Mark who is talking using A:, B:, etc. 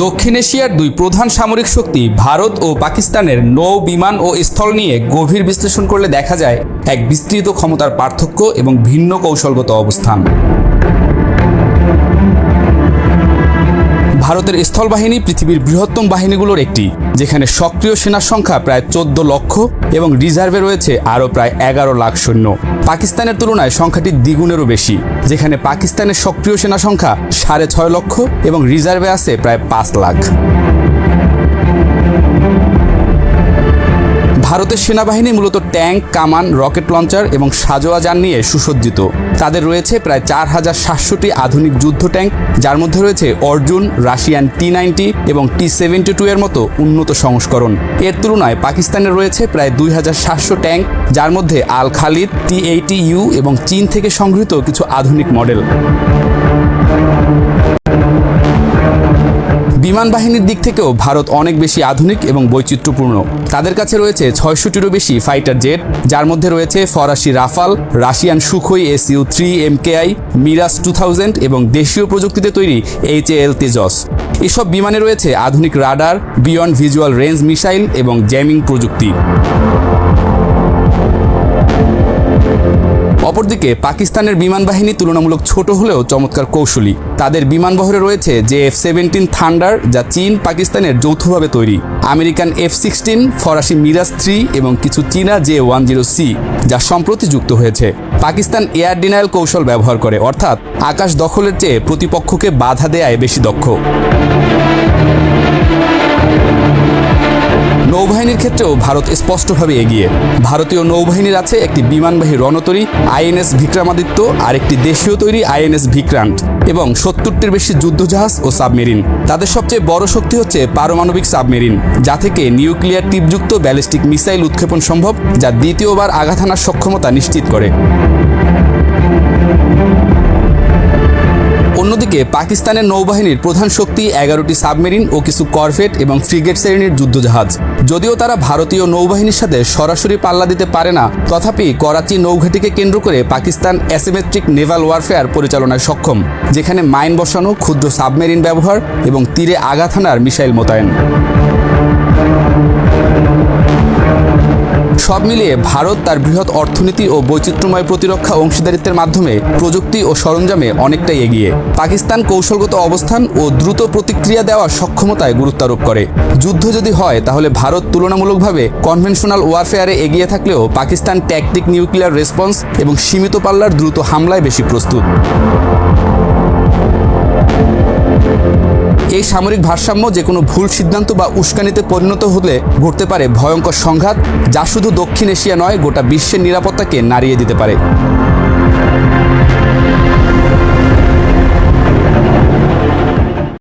A: দক্ষিণ এশিয়ার দুই প্রধান সামরিক শক্তি ভারত ও পাকিস্তানের নৌ বিমান ও স্থল নিয়ে গভীর বিশ্লেষণ করলে দেখা যায় এক বিস্তৃত ক্ষমতার পার্থক্য এবং ভিন্ন কৌশলগত অবস্থান। ভারতের স্থল বাহিনী পৃথিবীর বৃহত্তম বাহিনীগুলোর একটি, যেখানে সক্রিয় সেনার সংখ্যা প্রায় চোদ্দ লক্ষ এবং রিজার্ভে রয়েছে আরও প্রায় এগারো লাখ সৈন্য। পাকিস্তানের তুলনায় সংখ্যাটি দ্বিগুণেরও বেশি, যেখানে পাকিস্তানের সক্রিয় সেনা সংখ্যা সাড়ে ছয় লক্ষ এবং রিজার্ভে আছে প্রায় পাঁচ লাখ। ভারতের সেনাবাহিনী মূলত ট্যাঙ্ক, কামান, রকেট লঞ্চার এবং সাজোয়া যান নিয়ে সুসজ্জিত। তাদের রয়েছে প্রায় চার হাজার সাতশোটি আধুনিক যুদ্ধ ট্যাঙ্ক, যার মধ্যে রয়েছে অর্জুন, রাশিয়ান টি নাইনটি এবং টি সেভেন্টি টু এর মতো উন্নত সংস্করণ। এর তুলনায় পাকিস্তানের রয়েছে প্রায় দুই হাজার সাতশো ট্যাঙ্ক, যার মধ্যে আল খালিদ, টি এইটি ইউ এবং চীন থেকে সংগৃহীত কিছু আধুনিক মডেল। বিমান বাহিনীর দিক থেকেও ভারত অনেক বেশি আধুনিক এবং বৈচিত্র্যপূর্ণ। তাদের কাছে রয়েছে ছয়শটিরও বেশি ফাইটার জেট, যার মধ্যে রয়েছে ফরাসি Rafale, Russian Sukhoi S U three MKI Mirage two thousand এবং দেশীয় প্রযুক্তিতে তৈরি এইচ এল তেজস। এসব বিমানে রয়েছে আধুনিক radar, beyond visual range missile এবং জ্যামিং প্রযুক্তি। অপরদিকে পাকিস্তানের বিমান বাহিনী তুলনামূলক ছোট হলেও চমৎকার কৌশলী। তাদের বিমান বহরে রয়েছে যে এফ সেভেন্টিন থান্ডার যা চীন পাকিস্তানের যৌথভাবে তৈরি। আমেরিকান এফ সিক্সটিন, ফরাসি মিরাজ থ্রি এবং কিছু চীনা জে ওয়ান জিরো সি যা সম্প্রতি যুক্ত হয়েছে। পাকিস্তান এয়ার ডিনায়াল কৌশল ব্যবহার করে, অর্থাৎ আকাশ দখলের চেয়ে প্রতিপক্ষকে বাধা দেয়ায় বেশি দক্ষ। নৌবাহিনীর ক্ষেত্রেও ভারত স্পষ্টভাবে এগিয়ে। ভারতীয় নৌবাহিনীর আছে একটি বিমানবাহী রণতরী, আইএনএস বিক্রমাদিত্য আর একটি দেশীয় তৈরি আইএনএস ভিক্রান্ট এবং সত্তরটির বেশি যুদ্ধজাহাজ ও সাবমেরিন। তাদের সবচেয়ে বড় শক্তি হচ্ছে পারমাণবিক সাবমেরিন, যা থেকে নিউক্লিয়ার টিপযুক্ত ব্যালিস্টিক মিসাইল উৎক্ষেপণ সম্ভব, যা দ্বিতীয়বার আঘাত হানার সক্ষমতা নিশ্চিত করে। অন্যদিকে পাকিস্তানের নৌবাহিনীর প্রধান শক্তি এগারোটি সাবমেরিন ও কিছু করভেট এবং ফ্রিগেট শ্রেণির যুদ্ধজাহাজ। যদিও তারা ভারতীয় নৌবাহিনীর সাথে সরাসরি পাল্লা দিতে পারে না, তথাপি করাচি নৌঘাটিকে কেন্দ্র করে পাকিস্তান অ্যাসিমেট্রিক নেভাল ওয়ারফেয়ার পরিচালনায় সক্ষম, যেখানে মাইন বসানো ক্ষুদ্র সাবমেরিন ব্যবহার এবং তীরে আঘাত হানার মিসাইল মোতায়েন। সব মিলিয়ে ভারত তার বৃহৎ অর্থনীতি ও বৈচিত্র্যময় প্রতিরক্ষা অংশীদারিত্বের মাধ্যমে প্রযুক্তি ও সরঞ্জামে অনেকটাই এগিয়ে। পাকিস্তান কৌশলগত অবস্থান ও দ্রুত প্রতিক্রিয়া দেওয়ার সক্ষমতায় গুরুত্ব আরোপ করে। যুদ্ধ যদি হয়, তাহলে ভারত তুলনামূলকভাবে কনভেনশনাল ওয়ারফেয়ারে এগিয়ে থাকলেও পাকিস্তান ট্যাকটিক নিউক্লিয়ার রেসপন্স এবং সীমিত পাল্লার দ্রুত হামলায় বেশি প্রস্তুত। সামরিক ভারসাম্য যে কোনো ভুল সিদ্ধান্ত বা উস্কানিতে পরিণত হলে ঘটতে পারে ভয়ঙ্কর সংঘাত, যা শুধু দক্ষিণ এশিয়া নয়, গোটা বিশ্বের নিরাপত্তাকে নাড়িয়ে দিতে পারে।